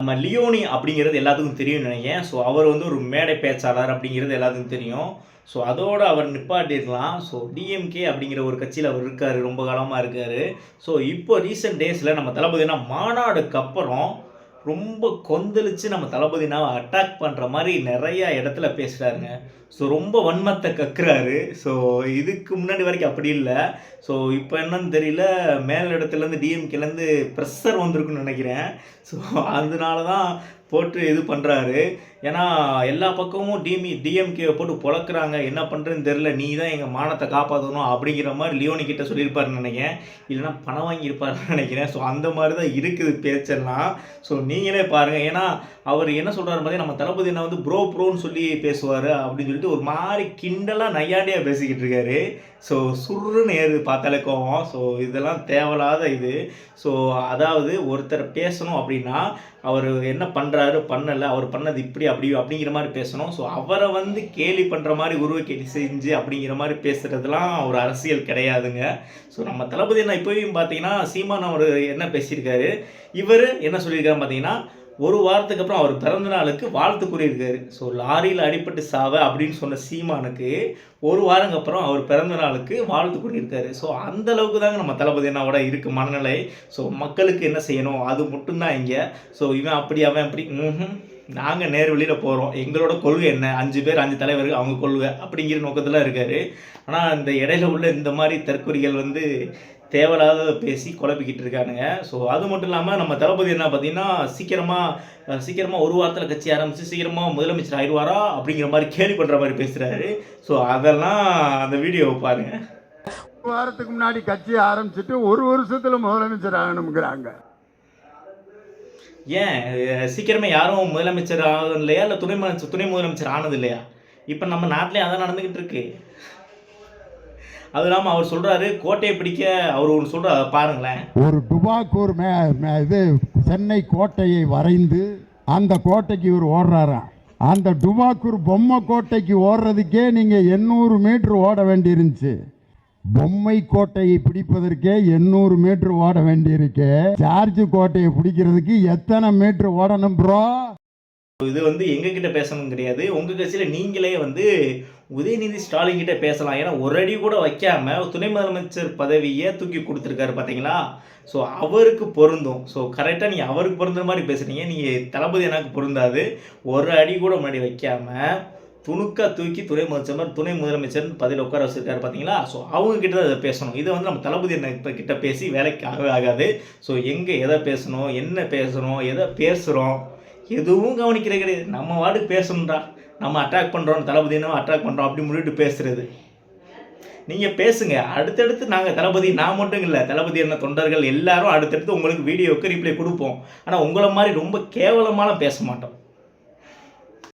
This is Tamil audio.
நம்ம லியோனி அப்படிங்கிறது எல்லாத்துக்கும் தெரியும் நினைக்கிறேன். ஸோ அவர் வந்து ஒரு மேடை பேச்சாளர் அப்படிங்கிறது எல்லாத்துக்கும் தெரியும். ஸோ அதோடு அவர் நிப்பாட்டிருக்கலாம் ஸோ டிஎம்கே அப்படிங்கிற ஒரு கட்சியில் அவர் இருக்கார். ரொம்ப காலமாக இருக்கார். ஸோ இப்போ ரீசெண்ட் டேஸில் நம்ம தளபதினா மாநாடுக்கு அப்புறம் ரொம்ப கொந்தளிச்சு நம்ம தளபதினாவை அட்டாக் பண்ணுற மாதிரி நிறைய இடத்துல பேசுகிறாருங்க ஸோ ரொம்ப வன்மத்தை கக்குறாரு. ஸோ இதுக்கு முன்னாடி வரைக்கும் அப்படி இல்லை. ஸோ இப்போ என்னன்னு தெரியல. மேல் இடத்துலேருந்து டிஎம்கேலேருந்து ப்ரெஷர் வந்திருக்குன்னு நினைக்கிறேன். ஸோ அதனால தான் போட்டு இது பண்ணுறாரு ஏன்னா எல்லா பக்கமும் டிமி டிஎம்கேவை போட்டு பொழக்கிறாங்க. என்ன பண்ணுறதுன்னு தெரில நீ தான் எங்கள் மானத்தை காப்பாற்றணும் அப்படிங்கிற மாதிரி லியோனி கிட்ட சொல்லியிருப்பாருன்னு நினைக்கிறேன். இல்லைன்னா பணம் வாங்கியிருப்பாருன்னு நினைக்கிறேன். ஸோ அந்த மாதிரி தான் இருக்குது பேச்செல்லாம். ஸோ நீங்களே பாருங்கள் ஏன்னா அவர் என்ன சொல்கிறாரு பார்த்தீங்கன்னா நம்ம தளபதி என்ன வந்து ப்ரோ ப்ரோன்னு சொல்லி பேசுவார் அப்படின்னு சொல்லிட்டு ஒரு மாதிரி கிண்டலாக நையாண்டியாக பேசிக்கிட்டு இருக்காரு. ஸோ சுருன்னு ஏறுது பார்த்தாலே கோவம். ஸோ இதெல்லாம் தேவையில்லாத இது. ஸோ அதாவது ஒருத்தர் பேசணும் அப்படின்னா அவர் என்ன பண்ணுறாரு பண்ணலை அவர் பண்ணது இப்படி அப்படி அப்படிங்கிற மாதிரி பேசணும். ஸோ அவரை வந்து கேலி பண்ணுற மாதிரி உருவ கேலி செஞ்சு அப்படிங்கிற மாதிரி பேசுகிறதுலாம் ஒரு அரசியல் கிடையாதுங்க. ஸோ நம்ம தளபதி என்ன இப்போயும் பார்த்தீங்கன்னா சீமான் அவர் என்ன பேசியிருக்காரு? இவர் என்ன சொல்லியிருக்காரு பார்த்தீங்கன்னா ஒரு வாரத்துக்கு அப்புறம் அவர் பிறந்த நாளுக்கு வாழ்த்து கூறியிருக்காரு. ஸோ லாரியில் அடிபட்டு சாவ அப்படின்னு சொன்ன சீமானுக்கு ஒரு வாரங்க அப்புறம் அவர் பிறந்த நாளுக்கு வாழ்த்து கூறியிருக்காரு. ஸோ அந்த அளவுக்கு தாங்க நம்ம தளபதி என்னோட இருக்குது மனநிலை. ஸோ மக்களுக்கு என்ன செய்யணும்? அது மட்டும்தான் இங்கே. ஸோ இவன் அப்படி அவன் அப்படி. ம்ஹும். நாங்கள் நேர் வழியில் போகிறோம் எங்களோட கொள்கை என்ன? அஞ்சு பேர் அஞ்சு தலைவர்கள் அவங்க கொள்கை அப்படிங்கிற நோக்கத்தில் இருக்காரு. ஆனால் இந்த இடையில உள்ள இந்த மாதிரி தற்கொலைகள் வந்து தேவையில்லாத பேசி குழப்பிக்கிட்டு இருக்கானுங்க. ஸோ அது மட்டும் இல்லாமல் நம்ம தளபதி என்ன பார்த்தீங்கன்னா சீக்கிரமாக சீக்கிரமாக ஒரு வாரத்தில் கட்சி ஆரம்பித்து சீக்கிரமாக முதலமைச்சர் ஆயிடுவாரா அப்படிங்கிற மாதிரி கேள்வி பண்ணுற மாதிரி பேசுகிறாரு ஸோ அதெல்லாம் அந்த வீடியோவை பாருங்க. ஒரு வாரத்துக்கு முன்னாடி கட்சி ஆரம்பிச்சுட்டு ஒரு வருஷத்தில் முதலமைச்சர் ஆகணுங்கிறாங்க ஏன்? சீக்கிரமே யாரும் முதலமைச்சர் ஆகணும் இல்லையா இல்லை துணை முதலமைச்சர் துணை முதலமைச்சர் ஆனது இல்லையா இப்போ நம்ம நாட்டிலே அதான் நடந்துக்கிட்டு இருக்கு. அது இல்லாமல் அவர் சொல்கிறாரு கோட்டையை பிடிக்க அவர் ஒன்று சொல்கிறார் பாருங்களேன். ஒரு டுபாக்கூர் மே மே- இது சென்னை கோட்டையை வரைந்து அந்த கோட்டைக்கு இவர் ஓடுறாராம் அந்த டுபாக்கூர் பொம்மை கோட்டைக்கு ஓடுறதுக்கே நீங்கள் எண்ணூறு மீட்ரு ஓட வேண்டியிருந்துச்சு. பொம்மை கோட்டையை பிடிப்பதற்கே எண்ணூறு மீட்டர் ஓட வேண்டியிருக்கு. சார்ஜ் கோட்டையை பிடிக்கிறதுக்கு எத்தனை மீட்டர் ஓடணும் ப்ரோ இது வந்து எங்ககிட்ட பேசணும் கிடையாது. உங்கள் கட்சியில் நீங்களே வந்து உதயநிதி ஸ்டாலின் கிட்ட பேசலாம். ஏன்னா ஒரு அடி கூட வைக்காம துணை முதலமைச்சர் பதவியை தூக்கி கொடுத்துருக்காரு பார்த்தீங்களா ஸோ அவருக்கு பொருந்தும். ஸோ கரெக்டாக நீங்கள் அவருக்கு பொருந்துற மாதிரி பேசுகிறீங்க நீங்கள் தளபதி எனக்கு பொருந்தாது. ஒரு அடி கூட முன்னாடி வைக்காம துணுக்கா தூக்கி துணை முதலமைச்சர் துணை முதலமைச்சர் பதவியில் உட்கார வச்சிருக்காரு பார்த்தீங்களா ஸோ அவங்க கிட்ட தான் அதை பேசணும். இதை வந்து நம்ம தளபதி என்ன கிட்ட பேசி வேலைக்கு ஆகவே ஆகாது. ஸோ எங்கே எதை பேசணும் என்ன பேசணும் எதை பேசுகிறோம் எதுவும் கவனிக்கிற கிடையாது. நம்ம வாடு பேசணுன்றா நம்ம அட்டாக் பண்ணுறோம் தளபதி என்ன அட்டாக் பண்ணுறோம் அப்படி முடிவுட்டு பேசுறது. நீங்கள் பேசுங்க. அடுத்தடுத்து நாங்கள் தளபதி நான் மட்டும் இல்லை தளபதி என்ன தொண்டர்கள் எல்லாரும் அடுத்தடுத்து உங்களுக்கு வீடியோவுக்கு ரிப்ளை கொடுப்போம். ஆனால் உங்களை மாதிரி ரொம்ப கேவலமான பேச மாட்டோம்.